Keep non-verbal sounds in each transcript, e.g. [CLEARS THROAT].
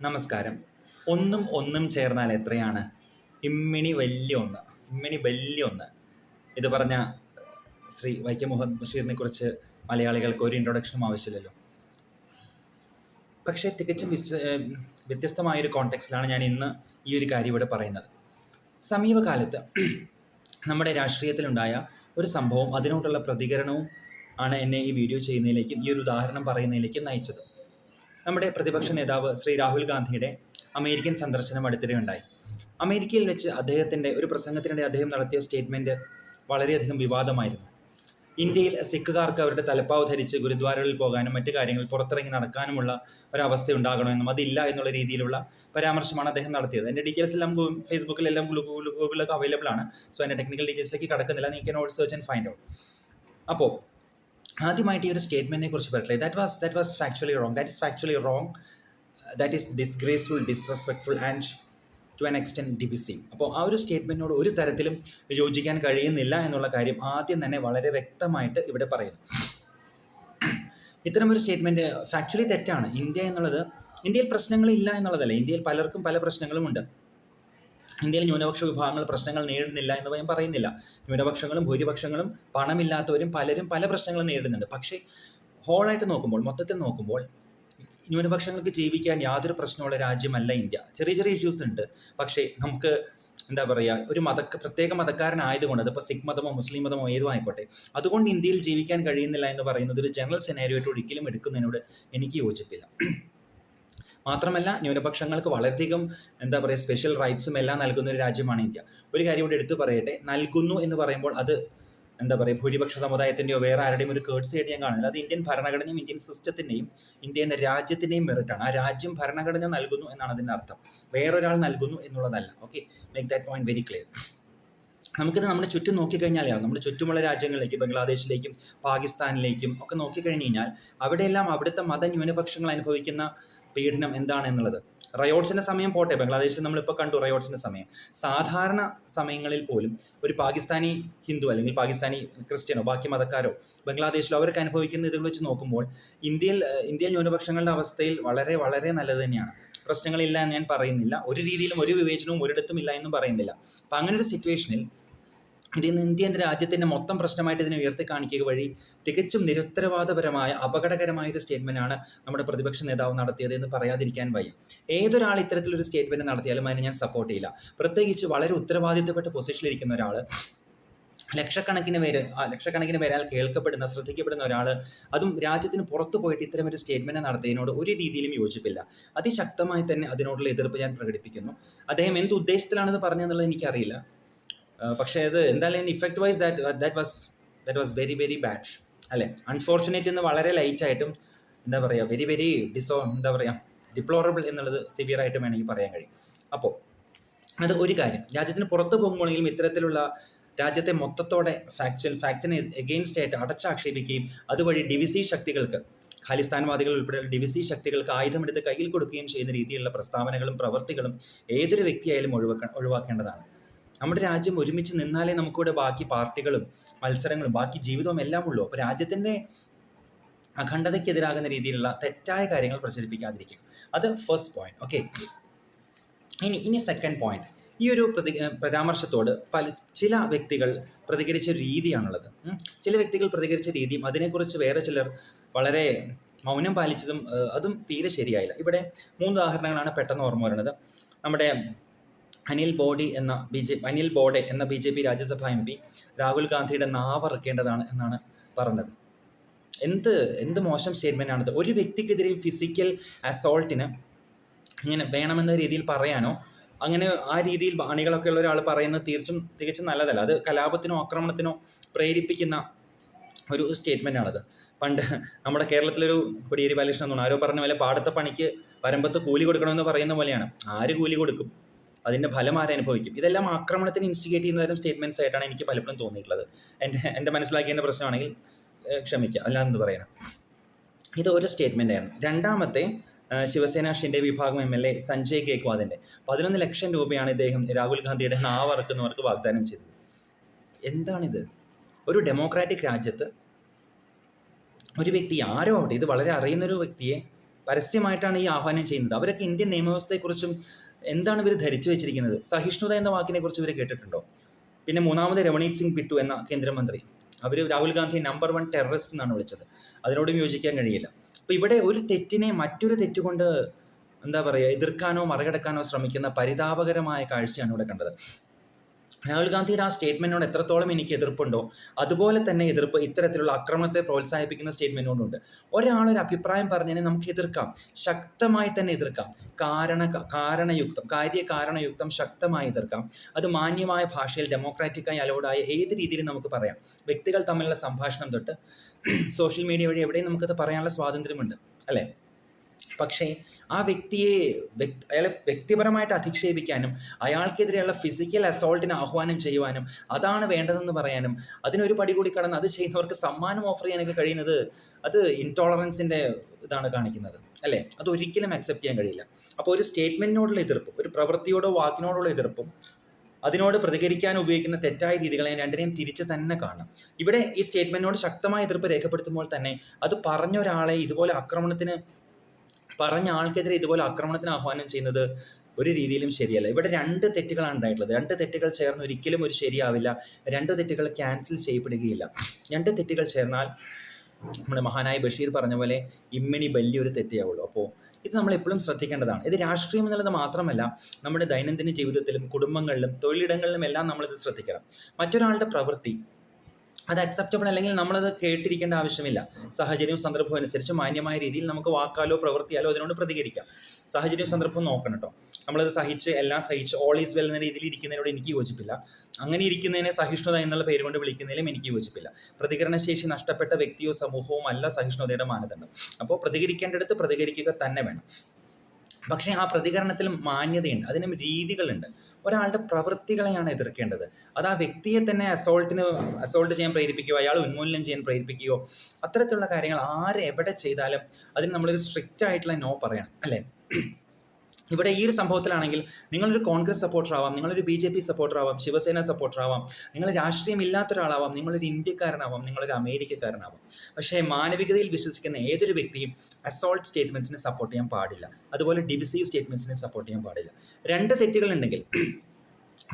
നമസ്കാരം. ഒന്നും ഒന്നും ചേർന്നാൽ എത്രയാണ്? ഇമ്മിണി വലിയ ഒന്ന്. ഇമ്മിണി വലിയ ഒന്ന്. ഇത് പറഞ്ഞ ശ്രീ വൈക്കം മുഹമ്മദ് ബഷീറിനെ കുറിച്ച് മലയാളികൾക്ക് ഒരു ഇൻട്രൊഡക്ഷനും ആവശ്യമില്ലല്ലോ. പക്ഷേ തികച്ചും വിശ്വ ഏഹ് വ്യത്യസ്തമായൊരു കോണ്ടെക്സ്റ്റിലാണ് ഞാൻ ഇന്ന് ഈ ഒരു കാര്യം ഇവിടെ പറയുന്നത്. സമീപകാലത്ത് [CLEARS THROAT] നമ്മുടെ രാഷ്ട്രീയത്തിലുണ്ടായ ഒരു സംഭവം അതിനോടുള്ള പ്രതികരണവും ആണ് എന്നെ ഈ വീഡിയോ ചെയ്യുന്നതിലേക്കും ഈ ഒരു ഉദാഹരണം പറയുന്നതിലേക്കും നയിച്ചത്. നമ്മുടെ പ്രതിപക്ഷ നേതാവ് ശ്രീ രാഹുൽ ഗാന്ധിയുടെ അമേരിക്കൻ സന്ദർശനം അടുത്തിടെ ഉണ്ടായി അമേരിക്കയിൽ വെച്ച് അദ്ദേഹത്തിന്റെ ഒരു പ്രസംഗത്തിനിടെ അദ്ദേഹം നടത്തിയ സ്റ്റേറ്റ്മെന്റ് വളരെയധികം വിവാദമായിരുന്നു. ഇന്ത്യയിൽ സിഖുകാർക്ക് അവരുടെ തലപ്പാവ് ധരിച്ച് ഗുരുദ്വാരകളിൽ പോകാനും മറ്റു കാര്യങ്ങൾ പുറത്തിറങ്ങി നടക്കാനുമുള്ള ഒരവസ്ഥ ഉണ്ടാകണമെന്നും അതില്ല എന്നുള്ള രീതിയിലുള്ള പരാമർശമാണ് അദ്ദേഹം നടത്തിയത്. എന്റെ ഡീറ്റെയിൽസ് എല്ലാം ഫേസ്ബുക്കിലെല്ലാം ഗൂഗിളിലൊക്കെ അവൈലബിൾ ആണ്. സോ എന്റെ ടെക്നിക്കൽ ഡീറ്റെയിൽസിലേക്ക് കടക്കുന്നില്ല. നിങ്ങൾക്ക് note search and find out അപ്പോൾ ആദ്യമായിട്ട് ഈ ഒരു സ്റ്റേറ്റ്മെന്റിനെ കുറിച്ച് പറയട്ടെ that was that was factually wrong that is factually wrong that is disgraceful disrespectful and to an extent divisive അപ്പോൾ ആ ഒരു സ്റ്റേറ്റ്മെന്റിനോട് ഒരു തരത്തിലും യോജിക്കാൻ കഴിയുന്നില്ല എന്നുള്ള കാര്യം ആദ്യം തന്നെ വളരെ വ്യക്തമായിട്ട് ഇവിടെ പറയുന്നു. ഇത്തരമൊരു സ്റ്റേറ്റ്മെന്റ് ഫാക്ച്വലി തെറ്റാണ്. ഇന്ത്യ എന്നുള്ളത് ഇന്ത്യയിൽ പ്രശ്നങ്ങളില്ല എന്നുള്ളതല്ല. ഇന്ത്യയിൽ പലർക്കും പല പ്രശ്നങ്ങളുമുണ്ട്. ഇന്ത്യയിൽ ന്യൂനപക്ഷ വിഭാഗങ്ങൾ പ്രശ്നങ്ങൾ നേരിടുന്നില്ല എന്ന് ഞാൻ പറയുന്നില്ല. ന്യൂനപക്ഷങ്ങളും ഭൂരിപക്ഷങ്ങളും പണമില്ലാത്തവരും പലരും പല പ്രശ്നങ്ങളും നേരിടുന്നുണ്ട്. പക്ഷേ ഹോളായിട്ട് നോക്കുമ്പോൾ മൊത്തത്തിൽ നോക്കുമ്പോൾ ന്യൂനപക്ഷങ്ങൾക്ക് ജീവിക്കാൻ യാതൊരു പ്രശ്നമുള്ള രാജ്യമല്ല ഇന്ത്യ. ചെറിയ ചെറിയ ഇഷ്യൂസ് ഉണ്ട്. പക്ഷേ നമുക്ക് എന്താ പറയുക ഒരു മത പ്രത്യേക മതക്കാരനായതുകൊണ്ട് അതിപ്പോൾ സിഖ് മതമോ മുസ്ലിം മതമോ ഏതും ആയിക്കോട്ടെ അതുകൊണ്ട് ഇന്ത്യയിൽ ജീവിക്കാൻ കഴിയുന്നില്ല എന്ന് പറയുന്നത് ഒരു ജനറൽ സെനാരിയോട്ട് ഒരിക്കലും എടുക്കുന്നതിനോട് എനിക്ക് യോജിപ്പില്ല. മാത്രമല്ല ന്യൂനപക്ഷങ്ങൾക്ക് വളരെയധികം എന്താ പറയുക സ്പെഷ്യൽ റൈറ്റ്സും എല്ലാം നൽകുന്ന ഒരു രാജ്യമാണ് ഇന്ത്യ. ഒരു കാര്യം കൂടി എടുത്തു പറയട്ടെ. നൽകുന്നു എന്ന് പറയുമ്പോൾ അത് എന്താ പറയുക ഭൂരിപക്ഷ സമുദായത്തിന്റെയോ വേറെ ആരുടെയും ഒരു കേർട്സ് ആയിട്ട് ഞാൻ കാണുന്നില്ല. അത് ഇന്ത്യൻ ഭരണഘടനയും ഇന്ത്യൻ സിസ്റ്റത്തിന്റെയും ഇന്ത്യ എന്ന രാജ്യത്തിന്റെയും മെറിറ്റാണ് ആ രാജ്യം ഭരണഘടന നൽകുന്നു എന്നാണ് അതിന്റെ അർത്ഥം. വേറൊരാൾ നൽകുന്നു എന്നുള്ളതല്ല. Okay make that point very clear നമുക്കിത് നമ്മുടെ ചുറ്റും നോക്കിക്കഴിഞ്ഞാൽ നമ്മുടെ ചുറ്റുമുള്ള രാജ്യങ്ങളിലേക്ക് ബംഗ്ലാദേശിലേക്കും പാകിസ്ഥാനിലേക്കും ഒക്കെ നോക്കിക്കഴിഞ്ഞ് കഴിഞ്ഞാൽ അവിടെയെല്ലാം അവിടുത്തെ മതന്യൂനപക്ഷങ്ങൾ അനുഭവിക്കുന്ന പീഡനം എന്താണെന്നുള്ളത് റയോട്ട്സിന്റെ സമയം പോട്ടെ. ബംഗ്ലാദേശിൽ നമ്മളിപ്പോൾ കണ്ടു റയോട്ട്സിന്റെ സമയം. സാധാരണ സമയങ്ങളിൽ പോലും ഒരു പാകിസ്ഥാനി ഹിന്ദു അല്ലെങ്കിൽ പാകിസ്ഥാനി ക്രിസ്ത്യനോ ബാക്കി മതക്കാരോ ബംഗ്ലാദേശിലോ അവർക്ക് അനുഭവിക്കുന്ന ഇതിൽ വെച്ച് നോക്കുമ്പോൾ ഇന്ത്യയിൽ ഇന്ത്യയിൽ ന്യൂനപക്ഷങ്ങളുടെ അവസ്ഥയിൽ വളരെ വളരെ നല്ലത് തന്നെയാണ്. പ്രശ്നങ്ങളില്ല എന്ന് ഞാൻ പറയുന്നില്ല. ഒരു രീതിയിലും ഒരു വിവേചനവും ഒരിടത്തും ഇല്ല എന്നും പറയുന്നില്ല. അപ്പം അങ്ങനെ ഒരു സിറ്റുവേഷനിൽ ഇത് ഇന്ന് ഇന്ത്യ എന്ന രാജ്യത്തിന്റെ മൊത്തം പ്രശ്നമായിട്ട് ഇതിനെ ഉയർത്തി കാണിക്കുക വഴി തികച്ചും നിരുത്തരവാദപരമായ അപകടകരമായ ഒരു സ്റ്റേറ്റ്മെന്റ് ആണ് നമ്മുടെ പ്രതിപക്ഷ നേതാവ് നടത്തിയത് എന്ന് പറയാതിരിക്കാൻ വയ്യ. ഏതൊരാൾ ഇത്തരത്തിലൊരു സ്റ്റേറ്റ്മെന്റ് നടത്തിയാലും അതിനെ ഞാൻ സപ്പോർട്ട് ചെയ്യില്ല. പ്രത്യേകിച്ച് വളരെ ഉത്തരവാദിത്തപ്പെട്ട പൊസിഷനിലിരിക്കുന്ന ഒരാൾ ലക്ഷക്കണക്കിന് പേര് ലക്ഷക്കണക്കിന് പേരാൽ കേൾക്കപ്പെടുന്ന ശ്രദ്ധിക്കപ്പെടുന്ന ഒരാൾ അതും രാജ്യത്തിന് പുറത്തു പോയിട്ട് ഇത്തരം ഒരു സ്റ്റേറ്റ്മെന്റ് നടത്തിയതിനോട് ഒരു രീതിയിലും യോജിപ്പില്ല. അതിശക്തമായി തന്നെ അതിനോടുള്ള എതിർപ്പ് ഞാൻ പ്രകടിപ്പിക്കുന്നു. അദ്ദേഹം എന്ത് ഉദ്ദേശത്തിലാണെന്ന് പറഞ്ഞതെന്നുള്ളത് എനിക്കറിയില്ല. പക്ഷേ അത് എന്തായാലും effect wise that that was that was very very bad അല്ലേ? അൺഫോർച്ചുനേറ്റ് എന്ന് വളരെ ലൈറ്റ് ആയിട്ടും എന്താ പറയുക വെരി വെരി ഡിസോ എന്താ പറയുക ഡിപ്ലോറബിൾ എന്നുള്ളത് സിവിയർ ആയിട്ട് വേണമെങ്കിൽ പറയാൻ കഴിയും. അപ്പോൾ അത് ഒരു കാര്യം. രാജ്യത്തിന് പുറത്ത് പോകുമ്പോഴെങ്കിലും ഇത്തരത്തിലുള്ള രാജ്യത്തെ മൊത്തത്തോടെ ഫാക്ച്വൽ ഫാക്സിനെ എഗെയിൻസ്റ്റ് ആയിട്ട് അടച്ചാക്ഷേപിക്കുകയും അതുവഴി ഡിവിസി ശക്തികൾക്ക് ഖാലിസ്ഥാൻവാദികൾ ഉൾപ്പെടെയുള്ള ഡിവിസി ശക്തികൾക്ക് ആയുധമെടുത്ത് കയ്യിൽ കൊടുക്കുകയും ചെയ്യുന്ന രീതിയിലുള്ള പ്രസ്താവനകളും പ്രവൃത്തികളും ഏതൊരു വ്യക്തിയായാലും ഒഴിവാക്ക ഒഴിവാക്കേണ്ടതാണ്. നമ്മുടെ രാജ്യം ഒരുമിച്ച് നിന്നാലേ നമുക്കിവിടെ ബാക്കി പാർട്ടികളും മത്സരങ്ങളും ബാക്കി ജീവിതവും എല്ലാം ഉള്ളൂ. അപ്പോൾ രാജ്യത്തിന്റെ അഖണ്ഡതയ്ക്കെതിരാകുന്ന രീതിയിലുള്ള തെറ്റായ കാര്യങ്ങൾ പ്രചരിപ്പിക്കാതിരിക്കുക. അത് ഫസ്റ്റ് പോയിന്റ് ഓക്കെ ഇനി ഇനി സെക്കൻഡ് പോയിന്റ് ഈ ഒരു പ്രതി പരാമർശത്തോട് പല ചില വ്യക്തികൾ പ്രതികരിച്ച രീതിയാണുള്ളത്. ചില വ്യക്തികൾ പ്രതികരിച്ച രീതിയും അതിനെക്കുറിച്ച് വേറെ ചിലർ വളരെ മൗനം പാലിച്ചതും അതും തീരെ ശരിയായില്ല. ഇവിടെ മൂന്ന് ഉദാഹരണങ്ങളാണ് പെട്ടെന്ന് ഓർമ്മ വരുന്നത്. നമ്മുടെ അനിൽ ബോഡി എന്ന ബി ജെ അനിൽ ബോഡെ എന്ന B J P Rajya Sabha M P Rahul ഗാന്ധിയുടെ നാവറക്കേണ്ടതാണ് എന്നാണ് പറഞ്ഞത്. എന്ത് എന്ത് മോശം സ്റ്റേറ്റ്മെന്റ് ആണത്? ഒരു വ്യക്തിക്കെതിരെ ഫിസിക്കൽ അസോൾട്ടിന് ഇങ്ങനെ വേണമെന്ന രീതിയിൽ പറയാനോ അങ്ങനെ ആ രീതിയിൽ അണികളൊക്കെ ഉള്ള ഒരാൾ പറയുന്നത് തീർച്ചും തികച്ചും നല്ലതല്ല. അത് കലാപത്തിനോ ആക്രമണത്തിനോ പ്രേരിപ്പിക്കുന്ന ഒരു സ്റ്റേറ്റ്മെന്റ് ആണത്. പണ്ട് നമ്മുടെ കേരളത്തിലൊരു കൊടിയേരി ബാലകൃഷ്ണൻ തോന്നുന്നു ആരോ പറഞ്ഞ പോലെ പാടത്തെ പണിക്ക് വരമ്പത്ത് കൂലി കൊടുക്കണമെന്ന് പറയുന്ന പോലെയാണ്. ആര് കൂലി കൊടുക്കും? അതിന്റെ ഫലം ആരെ അനുഭവിക്കും? ഇതെല്ലാം ആക്രമണത്തിന് ഇൻസ്റ്റിഗേറ്റ് ചെയ്യുന്ന തരം ആയിട്ടാണ് എനിക്ക് പലപ്പോഴും തോന്നിയിട്ടുള്ളത്. എന്റെ എന്റെ മനസ്സിലാക്കിയതിന്റെ പ്രശ്നമാണെങ്കിൽ ക്ഷമിക്കുക അല്ലാന്ന് പറയണം ഇത് ഒരു സ്റ്റേറ്റ്മെന്റ് ആയിരുന്നു രണ്ടാമത്തെ ശിവസേന ഷിൻഡെ വിഭാഗം എം എൽ എ സഞ്ജയ് കേക്വാദിന്റെ പതിനൊന്ന് ലക്ഷം രൂപയാണ് ഇദ്ദേഹം രാഹുൽ ഗാന്ധിയുടെ നാവറക്കുന്നവർക്ക് വാഗ്ദാനം ചെയ്തത്. എന്താണിത്? ഒരു ഡെമോക്രാറ്റിക് രാജ്യത്ത് ഒരു വ്യക്തി ആരോ ആവട്ടെ ഇത് വളരെ അറിയുന്ന ഒരു വ്യക്തിയെ പരസ്യമായിട്ടാണ് ഈ ആഹ്വാനം ചെയ്യുന്നത്. അവരൊക്കെ ഇന്ത്യൻ നിയമവ്യവസ്ഥയെക്കുറിച്ചും എന്താണ് ഇവർ ധരിച്ചു വെച്ചിരിക്കുന്നത്? സഹിഷ്ണുത എന്ന വാക്കിനെ കുറിച്ച് ഇവർ കേട്ടിട്ടുണ്ടോ? പിന്നെ മൂന്നാമത് രമണീത് സിംഗ് പിട്ടു എന്ന കേന്ദ്രമന്ത്രി. അവർ Rahul Gandhi number one terrorist എന്നാണ് വിളിച്ചത്. അതിനോടും യോജിക്കാൻ കഴിയില്ല. അപ്പോൾ ഇവിടെ ഒരു തെറ്റിനെ മറ്റൊരു തെറ്റുകൊണ്ട് എന്താ പറയുക എതിർക്കാനോ മറികടക്കാനോ ശ്രമിക്കുന്ന പരിതാപകരമായ കാഴ്ചയാണ് ഇവിടെ കണ്ടത്. രാഹുൽ ഗാന്ധിയുടെ ആ സ്റ്റേറ്റ്മെന്റിനോട് എത്രത്തോളം എനിക്ക് എതിർപ്പുണ്ടോ അതുപോലെ തന്നെ എതിർപ്പ് ഇത്തരത്തിലുള്ള ആക്രമണത്തെ പ്രോത്സാഹിപ്പിക്കുന്ന സ്റ്റേറ്റ്മെന്റിനോടുണ്ട് ഒരാളൊരു അഭിപ്രായം പറഞ്ഞതിനെ നമുക്ക് എതിർക്കാം ശക്തമായി തന്നെ എതിർക്കാം. കാരണ കാരണയുക്തം കാര്യ കാരണയുക്തം ശക്തമായി എതിർക്കാം. അത് മാന്യമായ ഭാഷയിൽ ഡെമോക്രാറ്റിക്കായി അലോഡായ ഏത് രീതിയിൽ നമുക്ക് പറയാം. വ്യക്തികൾ തമ്മിലുള്ള സംഭാഷണം തൊട്ട് സോഷ്യൽ മീഡിയ വഴി എവിടെയും നമുക്കത് പറയാനുള്ള സ്വാതന്ത്ര്യമുണ്ട് അല്ലേ? പക്ഷേ ആ വ്യക്തിയെ വ്യക്തി അയാളെ വ്യക്തിപരമായിട്ട് അധിക്ഷേപിക്കാനും അയാൾക്കെതിരെയുള്ള ഫിസിക്കൽ അസോൾട്ടിന് ആഹ്വാനം ചെയ്യുവാനും അതാണ് വേണ്ടതെന്ന് പറയാനും അതിനൊരു പടി കൂടി കടന്ന് അത് ചെയ്യുന്നവർക്ക് സമ്മാനം ഓഫർ ചെയ്യാനൊക്കെ കഴിയുന്നത് അത് ഇൻടോളറൻസിന്റെ ഇതാണ് കാണിക്കുന്നത്. അല്ലേ? അത് ഒരിക്കലും അക്സെപ്റ്റ് ചെയ്യാൻ കഴിയില്ല. അപ്പോൾ ഒരു സ്റ്റേറ്റ്മെന്റിനോടുള്ള എതിർപ്പ് ഒരു പ്രവൃത്തിയോടോ വാക്കിനോടുള്ള എതിർപ്പും അതിനോട് പ്രതികരിക്കാൻ ഉപയോഗിക്കുന്ന തെറ്റായ രീതികളെ രണ്ടിനെയും തിരിച്ച് തന്നെ കാണണം. ഇവിടെ ഈ സ്റ്റേറ്റ്മെന്റിനോട് ശക്തമായ എതിർപ്പ് രേഖപ്പെടുത്തുമ്പോൾ തന്നെ അത് പറഞ്ഞ ഒരാളെ ഇതുപോലെ ആക്രമണത്തിന് പറഞ്ഞ ആൾക്കെതിരെ ഇതുപോലെ ആക്രമണത്തിന് ആഹ്വാനം ചെയ്യുന്നത് ഒരു രീതിയിലും ശരിയല്ല. ഇവിടെ രണ്ട് തെറ്റുകളാണ് ഉണ്ടായിട്ടുള്ളത്. രണ്ട് തെറ്റുകൾ ചേർന്ന് ഒരിക്കലും ഒരു ശരിയാവില്ല. രണ്ട് തെറ്റുകൾ ക്യാൻസൽ ചെയ്യപ്പെടുകയില്ല. രണ്ട് തെറ്റുകൾ ചേർന്നാൽ നമ്മുടെ മഹാനായ ബഷീർ പറഞ്ഞ പോലെ ഇമ്മിണി വലിയൊരു തെറ്റേയാവുള്ളൂ. അപ്പോൾ ഇത് നമ്മൾ എപ്പോഴും ശ്രദ്ധിക്കേണ്ടതാണ്. ഇത് രാഷ്ട്രീയം എന്നുള്ളത് മാത്രമല്ല നമ്മുടെ ദൈനംദിന ജീവിതത്തിലും കുടുംബങ്ങളിലും തൊഴിലിടങ്ങളിലും എല്ലാം നമ്മളിത് ശ്രദ്ധിക്കണം. മറ്റൊരാളുടെ പ്രവൃത്തി അത് അക്സെപ്റ്റബിൾ അല്ലെങ്കിൽ നമ്മളത് കേട്ടിരിക്കേണ്ട ആവശ്യമില്ല. സാഹചര്യവും സന്ദർഭവും അനുസരിച്ച് മാന്യമായ രീതിയിൽ നമുക്ക് വാക്കാലോ പ്രവൃത്തിയാലോ അതിനോട് പ്രതികരിക്കാം. സാഹചര്യവും സന്ദർഭവും നോക്കണം കേട്ടോ നമ്മളത് സഹിച്ച് എല്ലാം സഹിച്ച് ഓൾ ഈസ് വെൽ എന്ന രീതിയിൽ ഇരിക്കുന്നതിനോട് എനിക്ക് യോജിപ്പില്ല. അങ്ങനെ ഇരിക്കുന്നതിനെ സഹിഷ്ണുത എന്നുള്ള പേര് കൊണ്ട് വിളിക്കുന്നതിലും എനിക്ക് യോജിപ്പില്ല. പ്രതികരണശേഷി നഷ്ടപ്പെട്ട വ്യക്തിയോ സമൂഹവും അല്ല സഹിഷ്ണുതയുടെ മാനദണ്ഡം. അപ്പോൾ പ്രതികരിക്കേണ്ടടുത്ത് പ്രതികരിക്കുക തന്നെ വേണം. പക്ഷേ ആ പ്രതികരണത്തിൽ മാന്യതയുണ്ട് അതിനും രീതികളുണ്ട്. ഒരാളുടെ പ്രവൃത്തികളെയാണ് എതിർക്കേണ്ടത്. അത് ആ വ്യക്തിയെ തന്നെ അസോൾട്ടിന് അസോൾട്ട് ചെയ്യാൻ പ്രേരിപ്പിക്കുകയോ അയാൾ ഉന്മൂലനം ചെയ്യാൻ പ്രേരിപ്പിക്കുകയോ അത്തരത്തിലുള്ള കാര്യങ്ങൾ ആര് എവിടെ ചെയ്താലും അതിന് നമ്മളൊരു സ്ട്രിക്റ്റ് ആയിട്ടുള്ള നോ പറയണം അല്ലേ? ഇവിടെ ഈ ഒരു സംഭവത്തിലാണെങ്കിൽ നിങ്ങളൊരു കോൺഗ്രസ് സപ്പോർട്ടർ ആവാം നിങ്ങളൊരു ബി ജെ പി സപ്പോർട്ടർ ആവാം ശിവസേന സപ്പോർട്ടർ ആവാം നിങ്ങൾ രാഷ്ട്രീയം ഇല്ലാത്ത ഒരാളാവാം നിങ്ങളൊരു ഇന്ത്യക്കാരനാവാം നിങ്ങളൊരു അമേരിക്കക്കാരനാവാം. പക്ഷേ മാനവികതയിൽ വിശ്വസിക്കുന്ന ഏതൊരു വ്യക്തിയും അസോൾട്ട് സ്റ്റേറ്റ്മെന്റ്സിനെ സപ്പോർട്ട് ചെയ്യാൻ പാടില്ല. അതുപോലെ ഡിവിസീവ് സ്റ്റേറ്റ്മെന്റ്സിനെ സപ്പോർട്ട് ചെയ്യാൻ പാടില്ല. രണ്ട് തെറ്റുകളുണ്ടെങ്കിൽ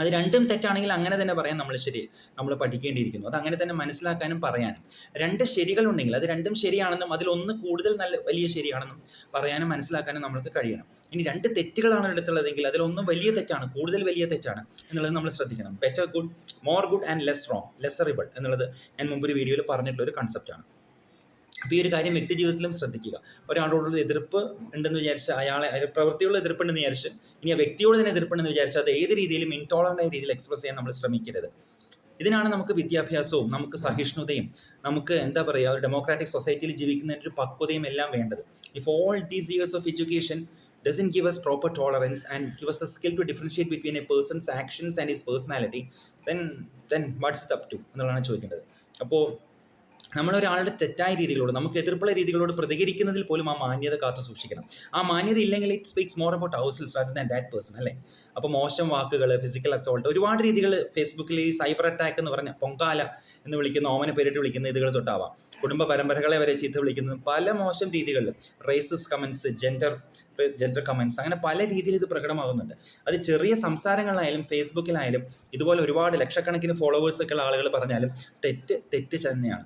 അത് രണ്ടും തെറ്റാണെങ്കിൽ അങ്ങനെ തന്നെ പറയാൻ നമ്മൾ ശരി നമ്മൾ പഠിക്കേണ്ടിയിരിക്കുന്നു. അത് അങ്ങനെ തന്നെ മനസ്സിലാക്കാനും പറയാനും. രണ്ട് ശരികളുണ്ടെങ്കിൽ അത് രണ്ടും ശരിയാണെന്നും അതിലൊന്ന് കൂടുതൽ നല്ല വലിയ ശരിയാണെന്നും പറയാനും മനസ്സിലാക്കാനും നമ്മൾക്ക് കഴിയണം. ഇനി രണ്ട് തെറ്റുകളാണ് എടുത്തുള്ളതെങ്കിൽ അതിലൊന്ന് വലിയ തെറ്റാണ് കൂടുതൽ വലിയ തെറ്റാണ് എന്നുള്ളത് നമ്മൾ ശ്രദ്ധിക്കണം. Better good more good and less wrong ലെസറിബിൾ എന്നുള്ളത് ഞാൻ മുമ്പ് ഒരു വീഡിയോയിൽ പറഞ്ഞിട്ടുള്ള ഒരു കൺസെപ്റ്റാണ് അപ്പോൾ ഈ ഒരു കാര്യം വ്യക്തി ജീവിതത്തിലും ശ്രദ്ധിക്കുക. ഒരാളോടുള്ള എതിർപ്പ് ഉണ്ടെന്ന് വിചാരിച്ച് അയാളെ പ്രവൃത്തിയുള്ള എതിർപ്പുണ്ടെന്ന് വിചാരിച്ച് ഇനി ആ വ്യക്തിയോട് തന്നെ എതിർപ്പുണ്ടെന്ന് വിചാരിച്ച് അത് ഏത് രീതിയിലും ഇൻടോളറന്റ് രീതിയിൽ എക്സ്പ്രസ് ചെയ്യാൻ നമ്മൾ ശ്രമിക്കരുത്. ഇതിനാണ് നമുക്ക് വിദ്യാഭ്യാസവും നമുക്ക് സഹിഷ്ണുതയും നമുക്ക് എന്താ പറയുക ഒരു ഡെമോക്രാറ്റിക് സൊസൈറ്റിയിൽ ജീവിക്കുന്നതിന്റെ ഒരു പക്വതയും എല്ലാം വേണ്ടത്. If all these years of education doesn't give us proper tolerance and give us the skill to differentiate between a person's actions and his personality then what's it up to? എന്നുള്ളതാണ് ചോദിക്കേണ്ടത്. അപ്പോൾ നമ്മളൊരാളുടെ തെറ്റായ രീതികളോട് നമുക്ക് എതിർപ്പുള്ള രീതികളോട് പ്രതികരിക്കുന്നതിൽ പോലും ആ മാന്യത കാത്തു സൂക്ഷിക്കണം. ആ മാന്യത ഇല്ലെങ്കിൽ it speaks more about ourselves rather than that person അല്ലേ? അപ്പോൾ മോശം വാക്കുകൾ ഫിസിക്കൽ അസോൾട്ട് ഒരുപാട് രീതികൾ ഫേസ്ബുക്കിൽ ഈ സൈബർ അറ്റാക്ക് എന്ന് പറഞ്ഞ പൊങ്കാല എന്ന് വിളിക്കുന്ന ഓമന പേരിട്ട് വിളിക്കുന്ന ഇതുകൾ തൊട്ടാവാം. കുടുംബ പരമ്പരകളെ വരെ ചീത്ത വിളിക്കുന്നതും പല മോശം രീതികളിലും races comments gender gender comments അങ്ങനെ പല രീതിയിൽ ഇത് പ്രകടമാകുന്നുണ്ട്. അത് ചെറിയ സംസാരങ്ങളിലായാലും ഫേസ്ബുക്കിലായാലും ഇതുപോലെ ഒരുപാട് ലക്ഷക്കണക്കിന് ഫോളോവേഴ്സ് ഒക്കെ ഉള്ള ആളുകൾ പറഞ്ഞാലും തെറ്റ് തെറ്റ് തന്നെയാണ്.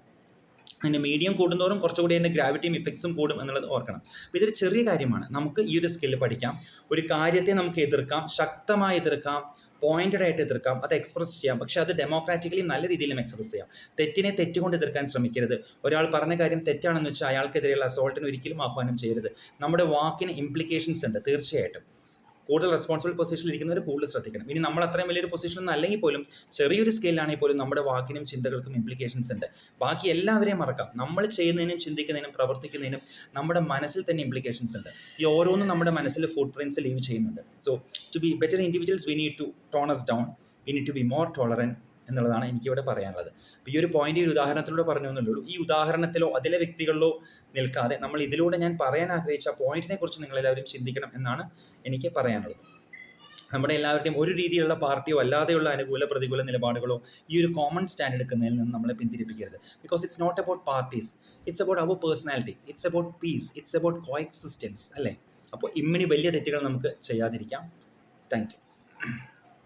അതിന്റെ മീഡിയം കൂടുന്നതോറും കുറച്ചുകൂടി അതിന്റെ ഗ്രാവിറ്റിയും ഇഫക്ട്സും കൂടും എന്നുള്ളത് ഓർക്കണം. അപ്പോൾ ഇതൊരു ചെറിയ കാര്യമാണ്. നമുക്ക് ഈ ഒരു സ്കില്ല് പഠിക്കാം. ഒരു കാര്യത്തെ നമുക്ക് എതിർക്കാം ശക്തമായി എതിർക്കാം പോയിന്റഡ് ആയിട്ട് എതിർക്കാം അത് എക്സ്പ്രസ് ചെയ്യാം. പക്ഷേ അത് ഡെമോക്രാറ്റിക്കലി നല്ല രീതിയിലും എക്സ്പ്രസ് ചെയ്യാം. തെറ്റിനെ തെറ്റുകൊണ്ട് എതിർക്കാൻ ശ്രമിക്കരുത്. ഒരാൾ പറഞ്ഞ കാര്യം തെറ്റാണെന്ന് വെച്ചാൽ അയാൾക്കെതിരെയുള്ള അസോൾട്ടിന് ഒരിക്കലും ആഹ്വാനം ചെയ്യരുത്. നമ്മുടെ വാക്കിന് ഇംപ്ലിക്കേഷൻസ് ഉണ്ട് തീർച്ചയായിട്ടും. കൂടുതൽ റെസ്പോൺസിബിൾ പൊസിഷനിൽ ഇരിക്കുന്നവർ കൂടുതൽ ശ്രദ്ധിക്കണം. ഇനി നമ്മൾ അത്രയും വലിയൊരു പൊസിഷനൊന്നും അല്ലെങ്കിൽ പോലും ചെറിയൊരു സ്കെയിലാണെങ്കിൽ പോലും നമ്മുടെ വാക്കിനും ചിന്തകൾക്കും ഇംപ്ലിക്കേഷൻസ് ഉണ്ട്. ബാക്കി എല്ലാവരെയും മറക്കാം. നമ്മൾ ചെയ്യുന്നതിനും ചിന്തിക്കുന്നതിനും പ്രവർത്തിക്കുന്നതിനും നമ്മുടെ മനസ്സിൽ തന്നെ ഇംപ്ലിക്കേഷൻസ് ഉണ്ട്. ഈ ഓരോന്നും നമ്മുടെ മനസ്സിൽ ഫുഡ് പ്രിൻസ് ലീവ് ചെയ്യുന്നുണ്ട്. So to be better individuals we need to tone us down we need to be more tolerant എന്നുള്ളതാണ് എനിക്കിവിടെ പറയാനുള്ളത്. അപ്പോൾ ഈ ഒരു പോയിന്റ് ഒരു ഉദാഹരണത്തിലൂടെ പറഞ്ഞു എന്നുള്ളൂ ഈ ഉദാഹരണത്തിലോ അതിലെ വ്യക്തികളിലോ നിൽക്കാതെ നമ്മൾ ഇതിലൂടെ ഞാൻ പറയാൻ ആഗ്രഹിച്ച പോയിന്റിനെ കുറിച്ച് നിങ്ങൾ എല്ലാവരും ചിന്തിക്കണം എന്നാണ് എനിക്ക് പറയാനുള്ളത്. നമ്മുടെ എല്ലാവരുടെയും ഒരു രീതിയിലുള്ള പാർട്ടിയോ അല്ലാതെയുള്ള അനുകൂല പ്രതികൂല നിലപാടുകളോ ഈ ഒരു കോമൺ സ്റ്റാൻഡ് എടുക്കുന്നതിൽ നിന്ന് നമ്മളെ പിന്തിരിപ്പിക്കരുത്. Because it's not about parties it's about our personality it's about peace it's about coexistence അല്ലേ? അപ്പോൾ ഇമ്മിനി വലിയ തെറ്റുകൾ നമുക്ക് ചെയ്യാതിരിക്കാം. Thank you